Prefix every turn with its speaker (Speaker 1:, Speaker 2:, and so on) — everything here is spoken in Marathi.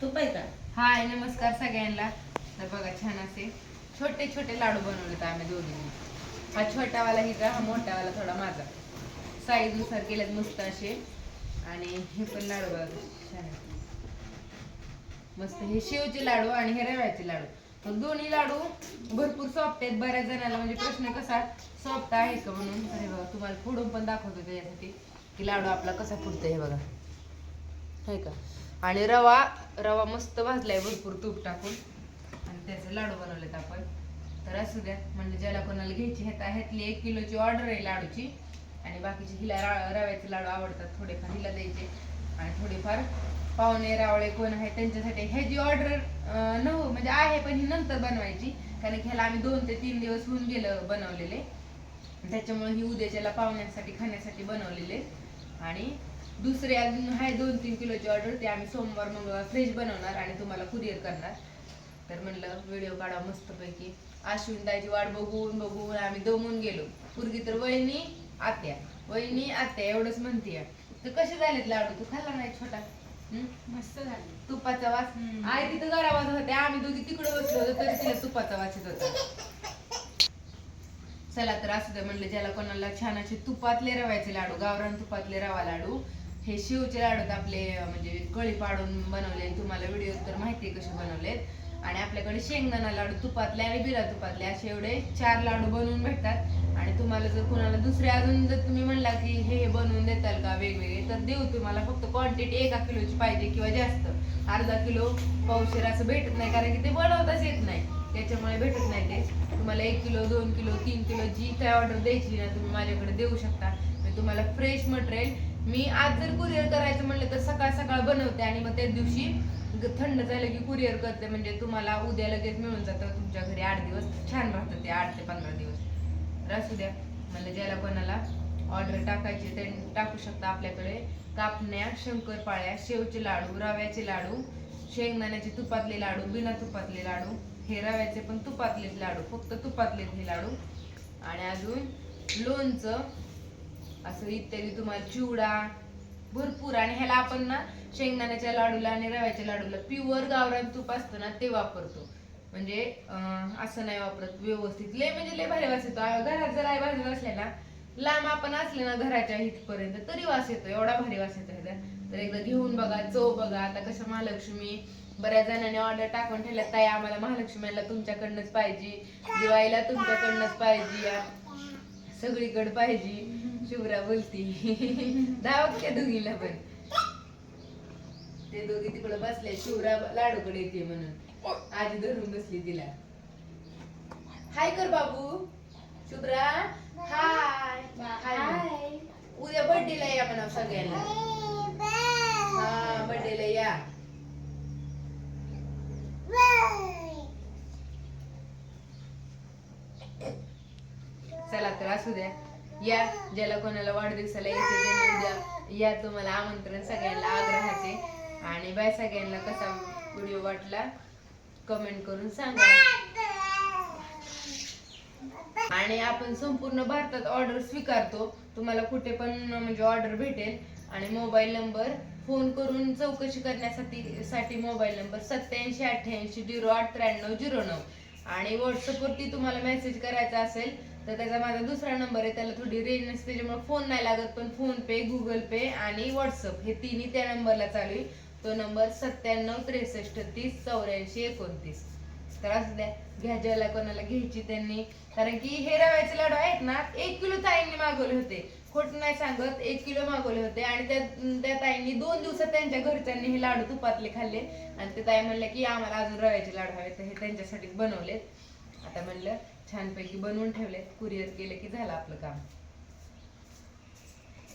Speaker 1: तू पाय का?
Speaker 2: हाय नमस्कार सगळ्यांना. तर बघा छान असे छोटे छोटे लाडू बनवलेत आम्ही दोघींनी. हा छोटावाला हिचा हा मोठावाला थोडा माझा. साईजनुसार केलेत मस्त असे. आणि हे पण लाडू बघा छान मस्त हे शेवचे लाडू आणि हे रव्याचे लाडू. मग दोन्ही लाडू भरपूर सॉफ्ट आहेत. बऱ्याच जणांना म्हणजे प्रश्न कसा सॉफ्ट आहे का म्हणून. अरे बघा तुम्हाला फोडून पण दाखवतो त्याच्यासाठी की लाडू आपला कसा फुटतो हे बघा. आहे का? आणि रवा रवा मस्त भाजलाय भरपूर तूप टाकून. आणि त्याचे लाडू बनवलेत आपण. तर असू द्या म्हणजे ज्याला कोणाला घ्यायची ह्यात ह्यातली एक किलोची ऑर्डर आहे लाडूची. आणि बाकीचे हिला रा- रव्याचे लाडू आवडतात थोडेफार हिला द्यायचे. आणि थोडेफार पाहुणे रावळे कोण आहे त्यांच्यासाठी ह्याची ऑर्डर नव्ह म्हणजे आहे पण ही नंतर बनवायची. कारण की ह्याला आम्ही दोन ते तीन दिवस होऊन गेलं बनवलेले. त्याच्यामुळे ही उद्याच्याला पाहुण्यांसाठी खाण्यासाठी बनवलेले. आणि दुसरे अजून आहे दोन तीन किलोची ऑर्डर ते आम्ही सोमवार मंगळवार फ्रेश बनवणार आणि तुम्हाला कुरिअर करणार. तर म्हणलं व्हिडिओ काढा मस्तपैकी. अश्विन ताईची वाट बघून बघून आम्ही दमून गेलो. पूर्वी तर वहिनी आत्या. वहिनी आत्या एवढंच म्हणतीय. तर कसे झालेत लाडू? तू खाल्ला नाही छोटा?
Speaker 1: मस्त झाली.
Speaker 2: तुपाचा वास. आई तिथं गरावात होते. आम्ही दोघी तिकडे बसलो होतो तरी तिला तुपाचा वास येत होता. चला तर असू दे म्हणलं ज्याला कोणाला छान असे तुपातले रव्याचे लाडू गावरान तुपातले रवा लाडू हे शिवचे लाडू आपले म्हणजे कळी पाडून बनवले. तुम्हाला व्हिडिओ तर माहिती कसे बनवलेत. आणि आपल्याकडे शेंगदाणा लाडू तुपातले आणि बिरा तुपातले असे एवढे चार लाडू बनवून भेटतात. आणि तुम्हाला जर कोणाला दुसरे अजून जर तुम्ही म्हणला की हे हे बनवून देताल का वेगवेगळे तर देऊ तुम्हाला फक्त क्वांटिटी एका किलोची पाहिजे किंवा जास्त. अर्धा किलो पावशेर असं भेटत नाही कारण की ते बनवताच येत नाही. त्याच्यामुळे भेटत नाही ते. तुम्हाला एक किलो दोन किलो तीन किलो जी काय ऑर्डर द्यायची ना तुम्ही माझ्याकडे देऊ शकता. मी तुम्हाला फ्रेश मटेरियल मी आज जर कुरिअर करायचं म्हणलं तर सकाळ सकाळ बनवते आणि मग त्या दिवशी ग- थंड झालं की कुरिअर करते. म्हणजे तुम्हाला उद्या लगेच मिळून जातं. तुमच्या घरी आठ दिवस छान राहतं ते आठ ते पंधरा दिवस. असू द्या. म्हणजे ज्याला कोणाला ऑर्डर टाकायची ते टाकू शकता आपल्याकडे. कापण्या शंकरपाळ्या शेवचे लाडू रव्याचे लाडू शेंगदाण्याचे तुपातले लाडू बिना तुपातले लाडू. हे रव्याचे पण तुपातलेच लाडू. फक्त तुपातलेच हे लाडू. आणि अजून लोणचं. असं इत्यादी तुम्हाला चिवडा भरपूर. आणि ह्याला आपण ना शेंगदाण्याच्या लाडूला आणि रव्याच्या लाडूला प्युअर गावरान तूप असतं ना ते वापरतो. म्हणजे असं नाही वापरत व्यवस्थित. लय म्हणजे लय भारी वास येतो. घरात जर आई भाजत असले ना लांब आपण असले ना घराच्या इथपर्यंत तरी वास येतो. एवढा भारी वास येतो ह्याचा. तर एकदा घेऊन बघा चव बघा. आता कसं महालक्ष्मी बऱ्याच जणांनी ऑर्डर टाकून ठेवल्या ताई आम्हाला महालक्ष्मीला तुमच्याकडनंच पाहिजे. दिवाळीला तुमच्याकडनंच पाहिजे. सगळीकडे पाहिजे. शुभ्रा बोलती. धावत त्या दोघीला पण. ते दोघी तिकडे बसले शुभ्रा लाडूकडे येते म्हणून. आजी धरून बसली तिला. हाय कर बाबू. शुभ्रा. हाय. हाय. उद्या बर्थडेला या म्हणा सगळ्यांना. हा बर्थडेला या. चला तर असू द्या. या ज्याला कोणाला वाढदिवसाला यायचे उद्या या तुम्हाला आमंत्रण सगळ्यांना आग्रहाचे. आणि बाय सगळ्यांना कसा व्हिडिओ वाटला कमेंट करून सांगा. आणि आपण संपूर्ण भारतात ऑर्डर स्वीकारतो. तुम्हाला कुठे पण म्हणजे ऑर्डर भेटेल. आणि मोबाईल नंबर फोन करून चौकशी करण्यासाठी साठी मोबाईल नंबर सत्याऐंशी अठ्ठ्याऐंशी झिरो आठ त्र्याण्णव झिरो नऊ. आणि व्हॉट्सअपवरती तुम्हाला मेसेज करायचा असेल तर त्याचा माझा दुसरा नंबर आहे त्याला थोडी रेंज नसते त्याच्यामुळे फोन नाही लागत पण फोन पे गुगल पे आणि व्हॉट्सअप हे तिन्ही त्या नंबरला चालू आहे. तो नंबर सत्त्याण्णव त्रेसष्ट तीस चौऱ्याऐंशी एकोणतीस. तर असू द्या घ्या ज्याला कोणाला घ्यायची त्यांनी. कारण की हे रव्याचे लाडू आहेत ना एक किलो ताईंनी मागवले होते. खोट नाही सांगत एक किलो मागवले होते. आणि त्या त्या ताईंनी दोन दिवसात त्यांच्या घरच्यांनी हे लाडू तुपातले खाल्ले. आणि ते ताई म्हणल्या की आम्हाला अजून रव्याचे लाडू हवे तर हे त्यांच्यासाठीच बनवलेत. आता म्हणलं छानपैकी बनवून ठेवलेत कुरिअर केले की झालं आपलं काम.